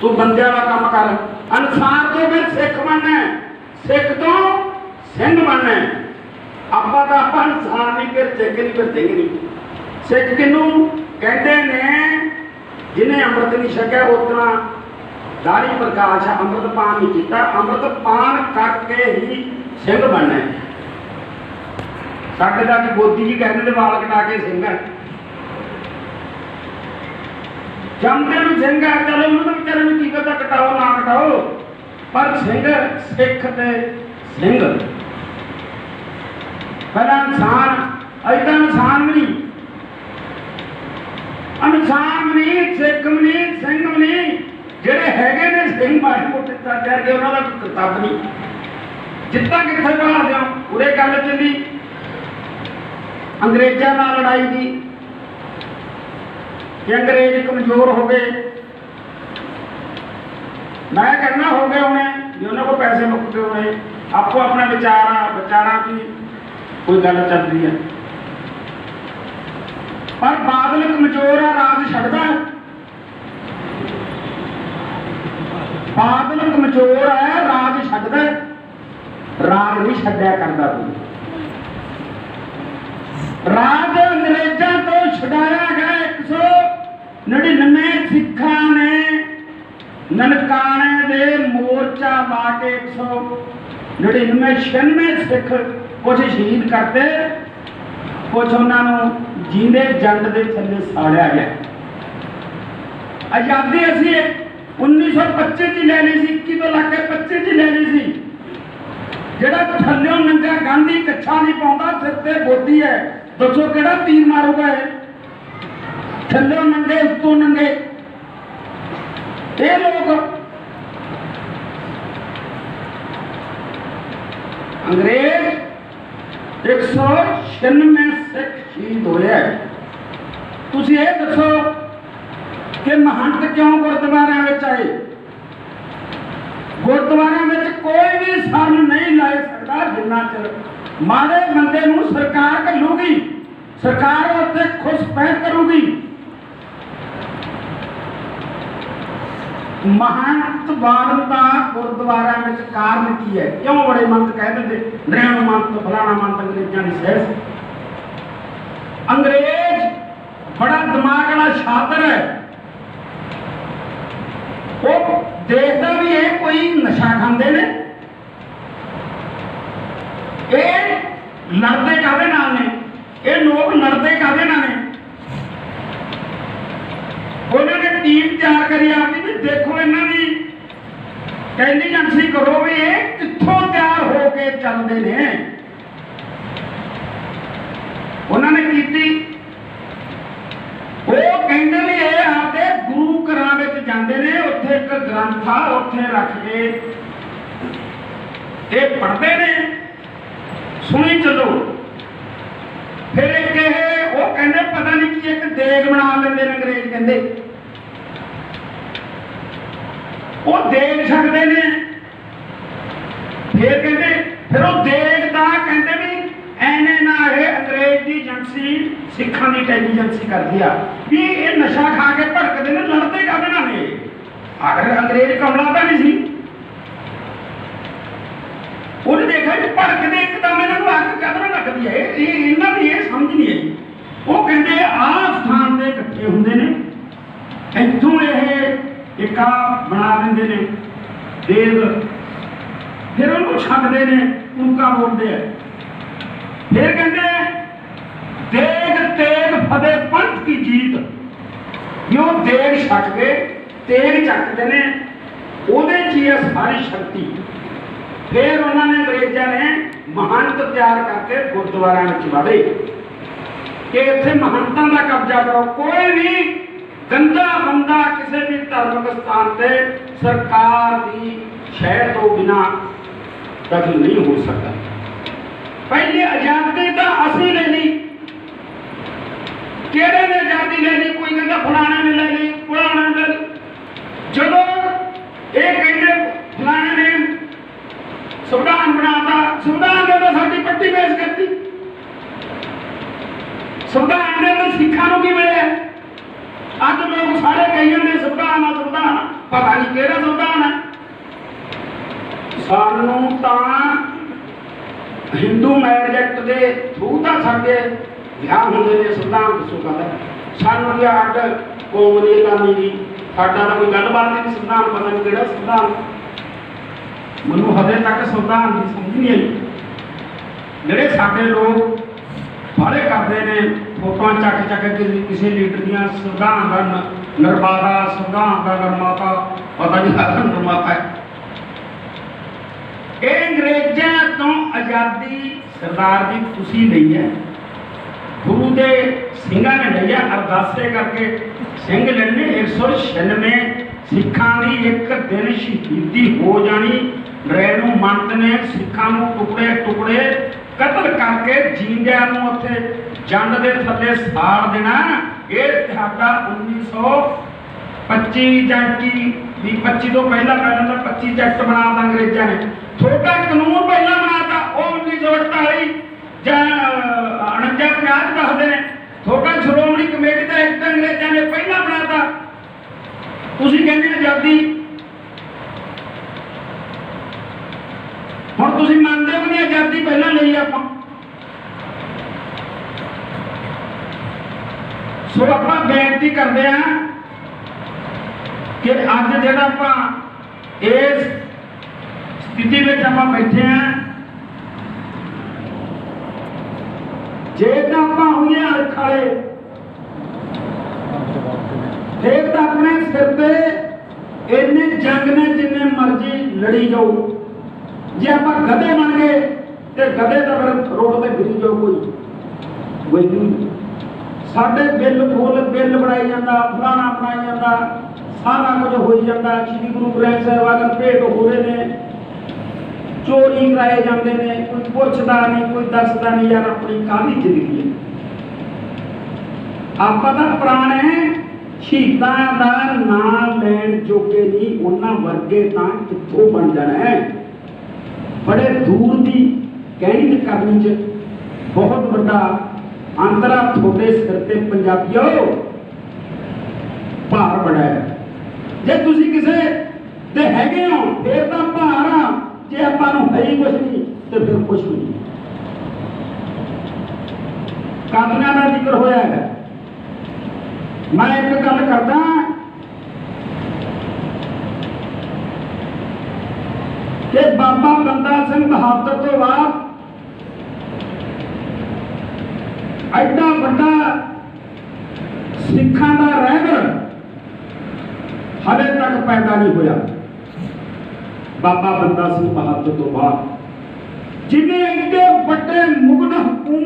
ਤੂੰ ਬੰਦਿਆਂ ਦਾ ਕੰਮ ਕਰ। ਅਨਸਾਰ ਤੋਂ ਫਿਰ ਸਿੱਖ ਬਣਨਾ ਸਿੱਖ ਤੋਂ ਸਿੰਘ ਬਣਨਾ ਆਪਾਂ ਤਾਂ ਆਪਾਂ ਇਨਸਾਨ ਨਹੀਂ ਫਿਰ ਸਿੱਖ ਨਹੀਂ ਫਿਰ ਸਿੰਘ ਨਹੀਂ। ਸਿੱਖ ਕਿਨੂੰ ਕਹਿੰਦੇ ਨੇ? ਜਿਹਨੇ ਅੰਮ੍ਰਿਤ ਨਹੀਂ ਛਕਿਆ ਉਤਨਾ ਦਾੜੀ ਪ੍ਰਕਾਸ਼ ਹੈ, ਅੰਮ੍ਰਿਤ ਪਾਨ ਨਹੀਂ ਕੀਤਾ। ਅੰਮ੍ਰਿਤ ਪਾਨ ਕਰਕੇ ਹੀ ਸਿੰਘ ਬਣਨਾ ਸਾਡੇ ਦਾ ਕਿ ਗੋਦੀ ਜੀ ਕਹਿੰਦੇ ਨੇ ਵਾਲ ਕਟਾ ਕੇ ਸਿੰਘ ਹੈ ਜੰਮਦੇ ਨੂੰ ਸਿੰਘ ਆ ਚਲੋ ਉਹਨੂੰ ਵਿਚਾਰੇ ਨੂੰ ਕੀ ਪਤਾ ਕਟਾਓ, ਨਾ ਕਟਾਓ। ਪਰ ਸਿੰਘ ਸਿੱਖ ਤੇ ਸਿੰਘ ਪਹਿਲਾਂ ਇਨਸਾਨ ਅਜਿਹਾ ਇਨਸਾਨ ਵੀ ਨਹੀਂ। ਇਨਸਾਨ ਨਹੀਂ, ਸਿੱਖ ਵੀ ਨਹੀਂ, ਸਿੰਘ ਨਹੀਂ। ਜਿਹੜੇ ਹੈਗੇ ਨੇ ਸਿੰਘ ਮਾੜੇ ਮੋਟੇ ਤਾਂ ਕਰਕੇ ਉਹਨਾਂ ਦਾ ਕੋਈ ਕਿਤਾਬ ਨਹੀਂ। ਜਿੱਦਾਂ ਕਿੱਥੇ ਬਾਹਰ ਜਾਓ ਉਰੇ ਗੱਲ ਚੱਲੀ। ਅੰਗਰੇਜ਼ਾਂ ਨਾਲ ਲੜਾਈ ਦੀ। ਕਿ ਅੰਗਰੇਜ਼ ਕਮਜ਼ੋਰ ਹੋ ਗਏ ਮੈਂ ਕਹਿੰਦਾ ਹੋ ਗਏ ਹੋਣੇ ਵੀ ਉਹਨਾਂ ਕੋਲ ਪੈਸੇ ਮੁੱਕ ਗਏ ਹੋਣੇ ਆਪੋ ਆਪਣਾ ਵਿਚਾਰਾ ਵਿਚਾਰਾਂ ਦੀ ਕੋਈ ਗੱਲ ਚੱਲ ਰਹੀ ਹੈ ਪਰ ਬਾਦਲ ਕਮਜ਼ੋਰ ਆ ਰਾਜ ਛੱਡਦਾ ਹੈ। ਬਾਦਲ ਕਮਜ਼ੋਰ ਹੈ ਰਾਜ ਛੱਡਦਾ ਹੈ। ਰਾਜ ਨਹੀਂ ਛੱਡਿਆ ਕਰਦਾ ਤੂੰ ਰਾਜ ਅੰਗਰੇਜ਼ਾਂ ਤੋਂ ਛੁਡਾਇਆ ਗਿਆ 199 ਸਿੱਖਾਂ ਨੇ, ਨਨਕਾਣੇ ਦੇ ਮੋਰਚਾ ਲਾ ਕੇ 199 96 ਸਿੱਖ ਕੁਝ ਸ਼ਹੀਦ ਕਰਤੇ। ਕੁਝ ਉਹਨਾਂ ਨੂੰ ਜੀਂਦੇ ਜੰਡ ਦੇ ਥੱਲੇ ਸਾੜਿਆ ਗਿਆ। ਆਜ਼ਾਦੀ ਅਸੀਂ 1925 ਚ ਲੈ ਲਈ ਸੀ 21 ਤੋਂ ਲੱਗ ਕੇ 25 ਚ ਲੈ ਲਈ ਸੀ। ਜਿਹੜਾ ਥੱਲਿਓਂ ਨੰਗਾ ਗਾਂਧੀ ਕੱਛਾ ਨਹੀਂ ਪਾਉਂਦਾ, ਸਿਰ ਤੇ ਬੋਦੀ ਹੈ। ਦੱਸੋ ਕਿਹੜਾ ਤੀਰ ਮਾਰੂਗਾ ਇਹ? ਥੱਲਿਓਂ ਨੰਗੇ, ਉੱਤੋਂ ਨੰਗੇ। ਇਹ ਲੋਕ ਅੰਗਰੇਜ਼ 196 ਸਿੱਖ ਸ਼ਹੀਦ ਹੋਏ ਹੈ। ਤੁਸੀਂ ਇਹ ਦੱਸੋ ਕਿ ਮਹੰਤ ਕਿਉਂ ਗੁਰਦੁਆਰਿਆਂ ਵਿੱਚ ਆਏ? ਗੁਰਦੁਆਰਿਆਂ ਵਿੱਚ ਕੋਈ ਵੀ ਸਰਨ ਨਹੀਂ ਲੈ ਸਕਦਾ ਜਿੰਨਾ ਚਿਰ ਮਾੜੇ ਬੰਦੇ ਨੂੰ ਸਰਕਾਰ ਘੱਲੂਗੀ। ਸਰਕਾਰ ਉੱਤੇ ਖੁਸ਼ ਪਹਿਲ ਕਰੂਗੀ। ਮਹੰਤ ਵਾਰਨ ਦਾ ਗੁਰਦੁਆਰਿਆਂ ਵਿੱਚ ਕਾਰਨ ਕੀ ਹੈ। ਕਿਉਂ ਬੜੇ ਮੰਤ ਕਹਿ ਦਿੰਦੇ? ਨਿਆਣ ਮੰਤ, ਫਲਾਣਾ ਮੰਤ ਅੰਗਰੇਜ਼ਾਂ ਦੀ ਸਹਿ ਸੀ। ਅੰਗਰੇਜ਼ ਬੜਾ ਦਿਮਾਗ ਵਾਲਾ ਸ਼ਾਤਰ ਹੈ। ਉਹ ਦੇਖਦਾ ਵੀ ਇਹ ਕੋਈ ਨਸ਼ਾ ਖਾਂਦੇ ਨੇ। ਇਹ ਲੜਦੇ ਕਾਹਦੇ ਨਾਲ ਨੇ? ਇਹ ਲੋਕ ਲੜਦੇ ਕਾਹਦੇ ਨਾਲ ਨੇ ਉਹਨਾਂ ਨੇ ਟੀਮ ਤਿਆਰ ਕਰੀ ਆਪਦੀ ਵੀ ਦੇਖੋ ਇਹਨਾਂ ਦੀ। ਇੰਟੈਲੀਜੈਂਸੀ ਕਰੋ ਵੀ ਇਹ ਕਿੱਥੋਂ ਤਿਆਰ ਹੋ ਕੇ ਚੱਲਦੇ ਨੇ। ਉਹਨਾਂ ਨੇ ਕੀਤੀ। ਉਹ ਕਹਿੰਦੇ ਵੀ ਇਹ ਆਪਦੇ ਗੁਰੂ ਘਰਾਂ ਵਿੱਚ ਜਾਂਦੇ ਨੇ, ਉੱਥੇ ਇੱਕ ਗ੍ਰੰਥ ਆ, ਉੱਥੇ ਰੱਖ ਕੇ ਇਹ ਪੜ੍ਹਦੇ ਨੇ। ਸੁਣੀ ਚੱਲੋ। ਫਿਰ ਇਹ, ਉਹ ਕਹਿੰਦੇ ਪਤਾ ਨਹੀਂ ਕੀ ਇੱਕ ਦੇਗ ਬਣਾ ਲੈਂਦੇ ਨੇ ਅੰਗਰੇਜ਼ ਕਹਿੰਦੇ। ਸਕਦੇ ਨੇ। ਫਿਰ ਕਹਿੰਦੇ, ਫਿਰ ਉਹ ਦੇਗ ਕਹਿੰਦੇ ਵੀ ਐਨੇ ਨਾ ਇਹ ਅੰਗਰੇਜ਼ ਦੀ ਏਜੰਸੀ ਸਿੱਖਾਂ ਦੀ ਇੰਟੈਲੀਜੈਂਸੀ ਕਰਦੀ ਆ, ਵੀ ਇਹ ਨਸ਼ਾ ਖਾ ਕੇ ਭੜਕਦੇ ਨੇ, ਲੜਦੇ ਕਾਹਦੇ ਨਾਲ ਨੇ? ਅਗਰ ਅੰਗਰੇਜ਼ ਕਮਲਾ ਤਾਂ ਨਹੀਂ ਸੀ। ਉਹਨੇ ਦੇਖਿਆ ਕਿ ਭੜਕਦੇ ਇੱਕਦਮ ਇਹਨਾਂ ਨੂੰ ਅੱਗ ਕਦਰ ਲੱਗਦੀ ਹੈ ਇਹ ਇਹਨਾਂ ਦੀ ਇਹ ਸਮਝ ਨਹੀਂ ਆਈ। ਉਹ ਕਹਿੰਦੇ ਆਹ ਸਥਾਨ ਤੇ ਇਕੱਠੇ ਹੁੰਦੇ ਨੇ। ਇੱਥੋਂ ਇਹ ਇਕਾ ਬਣਾ ਦਿੰਦੇ ਨੇ। ਦੇਵ। ਫਿਰ ਉਹਨੂੰ ਛੱਡਦੇ ਨੇ, ਉਨਕਾ ਬੋਲਦੇ ਆ। ਫਿਰ ਕਹਿੰਦੇ ਦੇਗ ਤੇਗ ਫਤਿਹ ਪੰਥ ਕੀ ਜੀਤ। ਜੋ ਦੇਗ ਛੱਡ ਕੇ, ਤੇਗ ਚੱਕਦੇ ਨੇ, ਉਹਦੇ 'ਚ ਹੀ ਹੈ ਸਾਰੀ ਸ਼ਕਤੀ। ਫਿਰ ਉਹਨਾਂ ਨੇ ਅੰਗਰੇਜ਼ਾਂ ਨੇ ਮਹੰਤ ਤਿਆਰ ਕਰਕੇ ਗੁਰਦੁਆਰਿਆਂ ਵਿੱਚ ਵਾੜੇ। ਕਿ ਇੱਥੇ ਮਹੰਤਾਂ ਦਾ ਕਬਜ਼ਾ ਕਰੋ, ਕੋਈ ਵੀ ਗੰਦਾ ਬੰਦਾ ਕਿਸੇ ਵੀ ਧਾਰਮਿਕ ਸਥਾਨ ਤੇ ਸਰਕਾਰ ਦੀ ਸ਼ਹਿਰ ਤੋਂ ਬਿਨਾ ਦਖਲ ਨਹੀਂ ਹੋ ਸਕਦਾ। ਪਹਿਲੇ ਆਜ਼ਾਦੀ ਤਾਂ ਅਸੀਂ ਲੈ ਲਈ ਕਿਹੜੇ ਨੇ ਆਜ਼ਾਦੀ ਲੈ ਲਈ ਕੋਈ ਕਹਿੰਦਾ ਫਲਾਣੇ ਨੇ ਲੈ ਲਈ ਫਲਾਣੇ ਨੇ ਜਦੋਂ ਇਹ ਕਹਿੰਦੇ ਫਲਾਣੇ ਨੇ ਸੰਵਿਧਾਨ ਬਣਾਤਾ, ਸੰਵਿਧਾਨ ਨੇ ਤਾਂ ਸਾਡੀ ਪੱਟੀ ਪੇਸ਼ ਕਰਤੀ। ਸੰਵਿਧਾਨ ਨੇ ਤਾਂ ਸਿੱਖਾਂ ਨੂੰ ਕੀ ਮਿਲਿਆ? ਅੱਜ ਲੋਕ ਸਾਰੇ ਕਹੀ ਜਾਂਦੇ ਸੰਵਿਧਾਨ ਆ, ਸੰਵਿਧਾਨ ਪਤਾ ਨਹੀਂ ਕਿਹੜਾ ਸੰਵਿਧਾਨ ਹੈ ਸਾਨੂੰ ਤਾਂ ਹਿੰਦੂ ਮੈਰਿਜ ਐਕਟ ਦੇ ਥਰੂ ਤਾਂ ਸਾਡੇ ਵਿਆਹ ਹੁੰਦੇ ਨੇ, ਸੰਵਿਧਾਨ ਦੱਸੋ ਕਹਿੰਦਾ ਸਾਨੂੰ ਵੀ ਅੱਡ ਕੌਮ ਦੀ ਇਲਾਮੀ ਦੀ। ਸਾਡਾ ਤਾਂ ਕੋਈ ਗੱਲਬਾਤ ਨਹੀਂ, ਸੰਵਿਧਾਨ ਪਤਾ ਨਹੀਂ ਕਿਹੜਾ ਸੰਵਿਧਾਨ। ਮੈਨੂੰ ਹਜੇ ਤੱਕ ਸੰਵਿਧਾਨ ਦੀ ਸਮਝ ਨਹੀਂ ਆਈ। ਜਿਹੜੇ ਸਾਡੇ ਲੋਕ ਬਾਹਲੇ ਕਰਦੇ ਨੇ ਫੋਟੋਆਂ ਚੱਕ ਚੱਕ ਕੇ ਕਿਸੇ ਲੀਡਰ ਦੀਆਂ ਸੰਵਿਧਾਨ ਦਾ ਨਿਰਮਾਤਾ, ਸੰਵਿਧਾਨ ਦਾ ਨਿਰਮਾਤਾ ਪਤਾ ਨਹੀਂ ਕਾਹਦਾ ਨਿਰਮਾਤਾ ਹੈ। ਇਹ ਅੰਗਰੇਜ਼ਾਂ ਤੋਂ ਆਜ਼ਾਦੀ ਸਰਦਾਰ ਜੀ ਤੁਸੀਂ ਲਈ ਹੈ। ਗੁਰੂ ਦੇ ਸਿੰਘਾਂ ਨੇ ਲਈ ਅਰਦਾਸੇ ਕਰਕੇ ਸਿੰਘ ਲੈਣੇ 196 ਸਿੱਖਾਂ ਦੀ ਇੱਕ ਦਿਨ ਸ਼ਹੀਦੀ ਹੋ ਜਾਣੀ। ਰੈਣੂ ਮੰਤ ਨੇ ਸਿੱਖਾਂ ਨੂੰ ਟੁਕੜੇ ਟੁਕੜੇ ਕਤਲ ਕਰਕੇ ਜਿੰਦਿਆਂ ਨੂੰ ਉੱਥੇ ਜੰਡ ਦੇ ਥੱਲੇ ਸਾੜ ਦੇਣਾ। ਇਹ ਤੁਹਾਡਾ 1925 ਜਾਂ ਕੀ ਵੀ 25 ਤੋਂ ਪਹਿਲਾਂ ਪਹਿਲਾਂ ਤਾਂ 25 ਚ ਬਣਾਤਾ ਅੰਗਰੇਜ਼ਾਂ ਨੇ। ਛੋਟਾ ਕਾਨੂੰਨ ਪਹਿਲਾਂ ਬਣਾਤਾ ਉਹ 1948 ਜਾਂ 49 50 ਚ ਦੱਸਦੇ ਨੇ। ਛੋਟਾ ਸ਼੍ਰੋਮਣੀ ਕਮੇਟੀ ਦਾ ਇੱਕ ਅੰਗਰੇਜ਼ਾਂ ਨੇ ਪਹਿਲਾਂ ਬਣਾਤਾ ਤੁਸੀਂ ਕਹਿੰਦੇ ਆਜ਼ਾਦੀ। ਹੁਣ ਤੁਸੀਂ ਮੰਨਦੇ ਹੋ ਕਿ ਆਜ਼ਾਦੀ ਪਹਿਲਾਂ ਲਈ ਆਪਾਂ ਸੋ ਆਪਾਂ ਬੇਨਤੀ ਕਰਦੇ ਆਂ ਕਿ ਅੱਜ ਜਿਹੜਾ ਆਪਾਂ ਇਸ ਸਥਿਤੀ ਵਿੱਚ ਆਪਾਂ ਬੈਠੇ ਆਂ ਜੇ ਤਾਂ ਆਪਾਂ ਹੋਈਏ ਅਰਖ ਵਾਲੇ, ਫੇਰ ਤਾਂ ਆਪਣੇ ਸਿਰ ਤੇ ਇੰਨੇ ਜੰਗ ਨੇ ਜਿੰਨੇ ਮਰਜ਼ੀ ਲੜੀ ਜਾਓ। ਜੇ ਆਪਾਂ ਗਧੇ ਬਣ ਗਏ, ਤੇ ਗਧੇ ਤਾਂ ਫਿਰ ਰੋਡ ਤੇ ਫਿਰੀ ਜਾਓ ਕੋਈ। ਕੋਈ ਨਹੀਂ। ਸਾਡੇ ਬਿੱਲ ਫੁੱਲ ਬਿੱਲ ਬਣਾਈ ਜਾਂਦਾ, ਫਲਾਣਾ ਬਣਾਈ ਜਾਂਦਾ, ਸਾਰਾ ਕੁਝ ਹੋਈ ਜਾਂਦਾ। ਸ਼੍ਰੀ ਗੁਰੂ ਗ੍ਰੰਥ ਸਾਹਿਬ ਅਗਰ ਭੇਟ ਹੋ ਰਹੇ ਨੇ, ਚੋਰੀ ਕਰਾਏ ਜਾਂਦੇ ਨੇ, ਕੋਈ ਪੁੱਛਦਾ ਨਹੀਂ, ਕੋਈ ਦੱਸਦਾ ਨਹੀਂ, ਯਾਰ ਆਪਣੀ ਕਾਹਦੀ ਜ਼ਿੰਦਗੀ ਹੈ? ਆਪਾਂ ਤਾਂ ਪੁਰਾਣੇ ਸ਼ਹੀਦਾਂ ਦਾ ਨਾਮ ਲੈਣ ਜੋਗੇ ਨਹੀਂ, ਉਹਨਾਂ ਵਰਗੇ ਤਾਂ ਕਿੱਥੋਂ ਬਣ ਜਾਣਾ ਹੈ? ਬੜੇ ਦੂਰ ਦੀ ਕਹਿਣੀ ਤੇ ਕਰਨੀ ਚ ਬਹੁਤ ਵੱਡਾ ਅੰਤਰਾ ਤੁਹਾਡੇ ਸਿਰ ਤੇ ਪੰਜਾਬੀਓ ਭਾਰ ਬੜਾ ਹੈ। ਜੇ ਤੁਸੀਂ ਕਿਸੇ ਦੇ ਹੈਗੇ ਹੋ, ਫੇਰ ਤਾਂ ਭਾਰ ਆ। ਜੇ ਆਪਾਂ ਨੂੰ ਹੈ ਹੀ ਕੁਛ ਨਹੀਂ, ਤੇ ਫਿਰ ਕੁਛ ਨਹੀਂ। ਕਾਨੂੰਨਾਂ ਦਾ ਜ਼ਿਕਰ ਹੋਇਆ ਹੈ। ਮੈਂ ਇੱਕ ਗੱਲ ਕਰਦਾ ਕਿ ਬਾਬਾ ਬੰਦਾ ਸਿੰਘ ਬਹਾਦਰ ਤੋਂ ਬਾਅਦ ਐਡਾ ਵੱਡਾ ਸਿੱਖਾਂ ਦਾ ਰਹਿਬਰ ਹਲੇ ਤੱਕ ਪੈਦਾ ਨਹੀਂ ਹੋਇਆ। ਬਾਬਾ ਬੰਦਾ ਸਿੰਘ ਬਹਾਦਰ ਤੋਂ ਬਾਅਦ ਜਿਨੇ ਇੰਨੇ ਵੱਡੇ ਮੁਗਲ ਹਕੂਮਤ